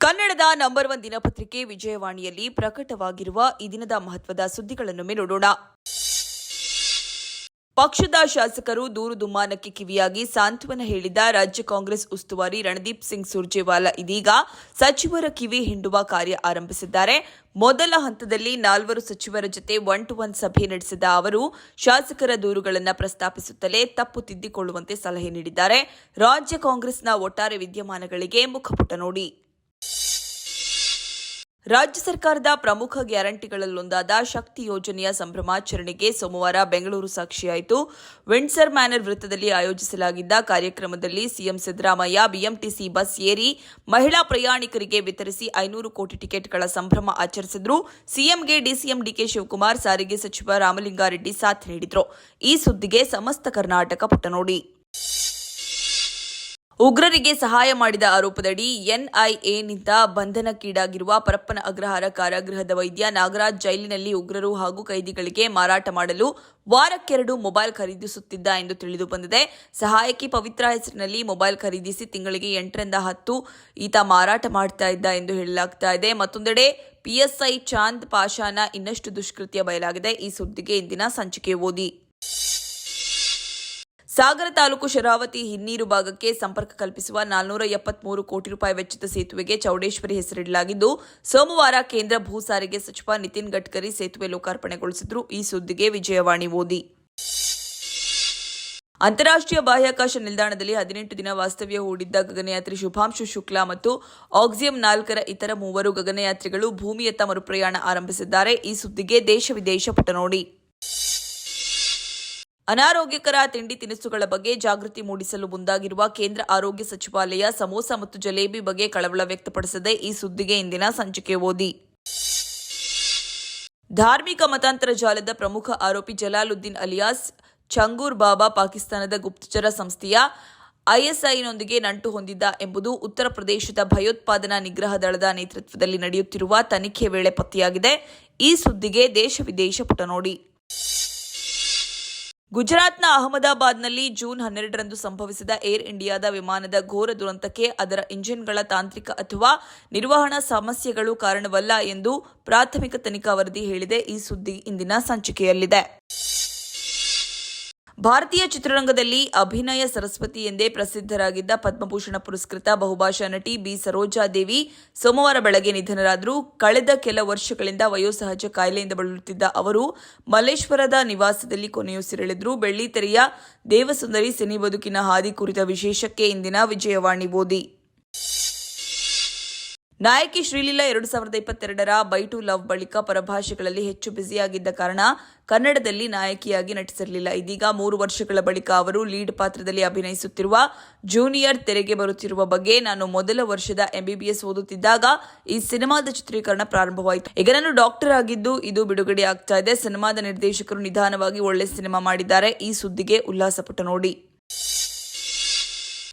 ಕನ್ನಡದ number one ದಿನಪತ್ರಿಕೆ ವಿಜಯವಾಣಿಯಲ್ಲಿ ಪ್ರಕಟವಾಗಿರುವ ಈ ದಿನದ ಮಹತ್ವದ ಸುದ್ದಿಗಳನ್ನು ನೋಡೋಣ. ಪಕ್ಷದ ಶಾಸಕರು ದೂರು ದುಮ್ಮಾನಕ್ಕೆ ಕಿವಿಯಾಗಿ ಸಾಂತ್ವನ ಹೇಳಿದ ರಾಜ್ಯ ಕಾಂಗ್ರೆಸ್ ಉಸ್ತುವಾರಿ ರಣದೀಪ್ ಸಿಂಗ್ ಸುರ್ಜೇವಾಲಾ ಇದೀಗ ಸಚಿವರ ಕಿವಿ ಹಿಂಡುವ ಕಾರ್ಯ ಆರಂಭಿಸಿದ್ದಾರೆ. ಮೊದಲ ಹಂತದಲ್ಲಿ ನಾಲ್ವರು ಸಚಿವರ ಜೊತೆ ಒನ್ ಟು ಒನ್ ಸಭೆ ನಡೆಸಿದ ಅವರು ಶಾಸಕರ ದೂರುಗಳನ್ನು ಪ್ರಸ್ತಾಪಿಸುತ್ತಲೇ ತಪ್ಪು ತಿದ್ದಿಕೊಳ್ಳುವಂತೆ ಸಲಹೆ ನೀಡಿದ್ದಾರೆ. ರಾಜ್ಯ ಕಾಂಗ್ರೆಸ್ನ ಒಟ್ಟಾರೆ ವಿದ್ಯಮಾನಗಳಿಗೆ ಮುಖಪುಟ ನೋಡಿ. ರಾಜ್ಯ ಸರ್ಕಾರದ ಪ್ರಮುಖ ಗ್ಯಾರಂಟಿಗಳಲ್ಲೊಂದಾದ ಶಕ್ತಿ ಯೋಜನೆಯ ಸಂಭ್ರಮಾಚರಣೆಗೆ ಸೋಮವಾರ ಬೆಂಗಳೂರು ಸಾಕ್ಷಿಯಾಯಿತು. ವಿಂಡ್ಸರ್ ಮ್ಯಾನರ್ ವೃತ್ತದಲ್ಲಿ ಆಯೋಜಿಸಲಾಗಿದ್ದ ಕಾರ್ಯಕ್ರಮದಲ್ಲಿ ಸಿಎಂ ಸಿದ್ದರಾಮಯ್ಯ, ಬಿಎಂಟಿಸಿ ಬಸ್ ಏರಿ ಮಹಿಳಾ ಪ್ರಯಾಣಿಕರಿಗೆ ವಿತರಿಸಿ ಐನೂರು ಕೋಟಿ ಟಿಕೆಟ್ಗಳ ಸಂಭ್ರಮ ಆಚರಿಸಿದ್ರು. ಸಿಎಂಗೆ ಡಿಸಿಎಂ ಡಿಕೆ ಶಿವಕುಮಾರ್, ಸಾರಿಗೆ ಸಚಿವ ರಾಮಲಿಂಗಾರೆಡ್ಡಿ ಸಾಥ್ ನೀಡಿದ್ರು. ಈ ಸುದ್ದಿಗೆ ಸಮಸ್ತ ಕರ್ನಾಟಕ ಪುಟ ನೋಡಿ ಉಗ್ರರಿಗೆ ಸಹಾಯ ಮಾಡಿದ ಆರೋಪದಡಿ ಎನ್ಐಎನಿಂದ ಬಂಧನಕ್ಕೀಡಾಗಿರುವ ಪರಪ್ಪನ ಅಗ್ರಹಾರ ಕಾರಾಗೃಹದ ವೈದ್ಯ ನಾಗರಾಜ್ ಜೈಲಿನಲ್ಲಿ ಉಗ್ರರು ಹಾಗೂ ಕೈದಿಗಳಿಗೆ ಮಾರಾಟ ಮಾಡಲು ವಾರಕ್ಕೆರಡು ಮೊಬೈಲ್ ಖರೀದಿಸುತ್ತಿದ್ದ ಎಂದು ತಿಳಿದು ಬಂದಿದೆ. ಸಹಾಯಕಿ ಪವಿತ್ರ ಹೆಸರಿನಲ್ಲಿ ಮೊಬೈಲ್ ಖರೀದಿಸಿ ತಿಂಗಳಿಗೆ ಎಂಟರಿಂದ ಹತ್ತು ಈತ ಮಾರಾಟ ಮಾಡ್ತಾ ಇದ್ದ ಎಂದು ಹೇಳಲಾಗ್ತಾ ಇದೆ. ಮತ್ತೊಂದೆಡೆ ಪಿಎಸ್ಐ ಚಾಂದ್ ಪಾಷಾನ ಇನ್ನಷ್ಟು ದುಷ್ಕೃತ್ಯ ಬಯಲಾಗಿದೆ. ಈ ಸುದ್ದಿಗೆ ಇಂದಿನ ಸಂಚಿಕೆ ಓದಿ. ಸಾಗರ ತಾಲೂಕು ಶರಾವತಿ ಹಿನ್ನೀರು ಭಾಗಕ್ಕೆ ಸಂಪರ್ಕ ಕಲ್ಪಿಸುವ ನಾಲ್ನೂರ ಎಪ್ಪತ್ಮೂರು ಕೋಟಿ ರೂಪಾಯಿ ವೆಚ್ಚದ ಸೇತುವೆಗೆ ಚೌಡೇಶ್ವರಿ ಹೆಸರಿಡಲಾಗಿದ್ದು, ಸೋಮವಾರ ಕೇಂದ್ರ ಭೂ ಸಾರಿಗೆ ಸಚಿವ ನಿತಿನ್ ಗಡ್ಕರಿ ಸೇತುವೆ ಲೋಕಾರ್ಪಣೆಗೊಳಿಸಿದ್ರು. ಈ ಸುದ್ದಿಗೆ ವಿಜಯವಾಣಿ ಓದಿ. ಅಂತಾರಾಷ್ಟ್ರೀಯ ಬಾಹ್ಯಾಕಾಶ ನಿಲ್ದಾಣದಲ್ಲಿ ಹದಿನೆಂಟು ದಿನ ವಾಸ್ತವ್ಯ ಹೂಡಿದ್ದ ಗಗನಯಾತ್ರಿ ಶುಭಾಂಶು ಶುಕ್ಲಾ ಮತ್ತು ಆಕ್ಸಿಯಂ ನಾಲ್ಕರ ಇತರ ಮೂವರು ಗಗನಯಾತ್ರಿಗಳು ಭೂಮಿಯತ್ತ ಮರುಪ್ರಯಾಣ ಆರಂಭಿಸಿದ್ದಾರೆ. ಈ ಸುದ್ದಿಗೆ ದೇಶ ವಿದೇಶ ಪುಟ ನೋಡಿ ಅನಾರೋಗ್ಯಕರ ತಿಂಡಿ ತಿನಿಸುಗಳ ಬಗ್ಗೆ ಜಾಗೃತಿ ಮೂಡಿಸಲು ಮುಂದಾಗಿರುವ ಕೇಂದ್ರ ಆರೋಗ್ಯ ಸಚಿವಾಲಯ ಸಮೋಸ ಮತ್ತು ಜಲೇಬಿ ಬಗ್ಗೆ ಕಳವಳ ವ್ಯಕ್ತಪಡಿಸದೆ ಈ ಸುದ್ದಿಗೆ ಇಂದಿನ ಸಂಚಿಕೆ ಓದಿ. ಧಾರ್ಮಿಕ ಮತಾಂತರ ಜಾಲದ ಪ್ರಮುಖ ಆರೋಪಿ ಜಲಾಲುದ್ದೀನ್ ಅಲಿಯಾಸ್, ಚಂಗೂರ್ ಬಾಬಾ ಪಾಕಿಸ್ತಾನದ ಗುಪ್ತಚರ ಸಂಸ್ಥೆಯ ಐಎಸ್ಐನೊಂದಿಗೆ ನಂಟು ಹೊಂದಿದ್ದ ಎಂಬುದು ಉತ್ತರ ಪ್ರದೇಶದ ಭಯೋತ್ಪಾದನಾ ನಿಗ್ರಹ ದಳದ ನೇತೃತ್ವದಲ್ಲಿ ನಡೆಯುತ್ತಿರುವ ತನಿಖೆ ವೇಳೆ ಪತ್ತೆಯಾಗಿದೆ. ಈ ಸುದ್ದಿಗೆ ದೇಶ ವಿದೇಶ ಪುಟ ನೋಡಿ ಗುಜರಾತ್ನ ಅಹಮದಾಬಾದ್ನಲ್ಲಿ ಜೂನ್ ಹನ್ನೆರಡರಂದು ಸಂಭವಿಸಿದ ಏರ್ ಇಂಡಿಯಾದ ವಿಮಾನದ ಘೋರ ದುರಂತಕ್ಕೆ ಅದರ ಇಂಜಿನ್ಗಳ ತಾಂತ್ರಿಕ ಅಥವಾ ನಿರ್ವಹಣಾ ಸಮಸ್ಯೆಗಳು ಕಾರಣವಲ್ಲ ಎಂದು ಪ್ರಾಥಮಿಕ ತನಿಖಾ ವರದಿ ಹೇಳಿದೆ. ಈ ಸುದ್ದಿ ಇಂದಿನ ಸಂಚಿಕೆಯಲ್ಲಿದೆ. ಭಾರತೀಯ ಚಿತ್ರರಂಗದಲ್ಲಿ ಅಭಿನಯ ಸರಸ್ವತಿ ಎಂದೇ ಪ್ರಸಿದ್ಧರಾಗಿದ್ದ ಪದ್ಮಭೂಷಣ ಪುರಸ್ಕೃತ ಬಹುಭಾಷಾ ನಟಿ ಬಿ ಸರೋಜಾದೇವಿ ಸೋಮವಾರ ಬೆಳಗ್ಗೆ ನಿಧನರಾದರು. ಕಳೆದ ಕೆಲ ವರ್ಷಗಳಿಂದ ವಯೋಸಹಜ ಕಾಯಿಲೆಯಿಂದ ಬಳಲುತ್ತಿದ್ದ ಅವರು ಮಲ್ಲೇಶ್ವರದ ನಿವಾಸದಲ್ಲಿ ಕೊನೆಯುಸಿರೆಳೆದರು ಬೆಳ್ಳಿತೆರೆಯ ದೇವಸುಂದರಿ ಸಿನಿ ಬದುಕಿನ ಹಾದಿ ಕುರಿತ ವಿಶೇಷಕ್ಕೆ ಇಂದಿನ ವಿಜಯವಾಣಿ ಓದಿ. ನಾಯಕಿ ಶ್ರೀಲೀಲಾ ಎರಡು ಸಾವಿರದ ಇಪ್ಪತ್ತೆರಡರ ಬೈ ಟು ಲವ್ ಬಳಿಕ ಪರಭಾಷೆಗಳಲ್ಲಿ ಹೆಚ್ಚು ಬ್ಯುಸಿಯಾಗಿದ್ದ ಕಾರಣ ಕನ್ನಡದಲ್ಲಿ ನಾಯಕಿಯಾಗಿ ನಟಿಸಿರಲಿಲ್ಲ. ಇದೀಗ ಮೂರು ವರ್ಷಗಳ ಬಳಿಕ ಅವರು ಲೀಡ್ ಪಾತ್ರದಲ್ಲಿ ಅಭಿನಯಿಸುತ್ತಿರುವ ಜೂನಿಯರ್ ತೆರೆಗೆ ಬರುತ್ತಿರುವ ಬಗ್ಗೆ ನಾನು ಮೊದಲ ವರ್ಷದ ಎಂಬಿಬಿಎಸ್ ಓದುತ್ತಿದ್ದಾಗ ಈ ಸಿನಿಮಾದ ಚಿತ್ರೀಕರಣ ಪ್ರಾರಂಭವಾಯಿತು. ಈಗ ನಾನು ಡಾಕ್ಟರ್ ಆಗಿದ್ದು ಇದು ಬಿಡುಗಡೆ ಆಗ್ತಾ ಇದೆ. ಸಿನಿಮಾದ ನಿರ್ದೇಶಕರು ನಿಧಾನವಾಗಿ ಒಳ್ಳೆ ಸಿನಿಮಾ ಮಾಡಿದ್ದಾರೆ. ಈ ಸುದ್ದಿಗೆ ಉಲ್ಲಾಸಪಟ್ಟು ನೋಡಿ.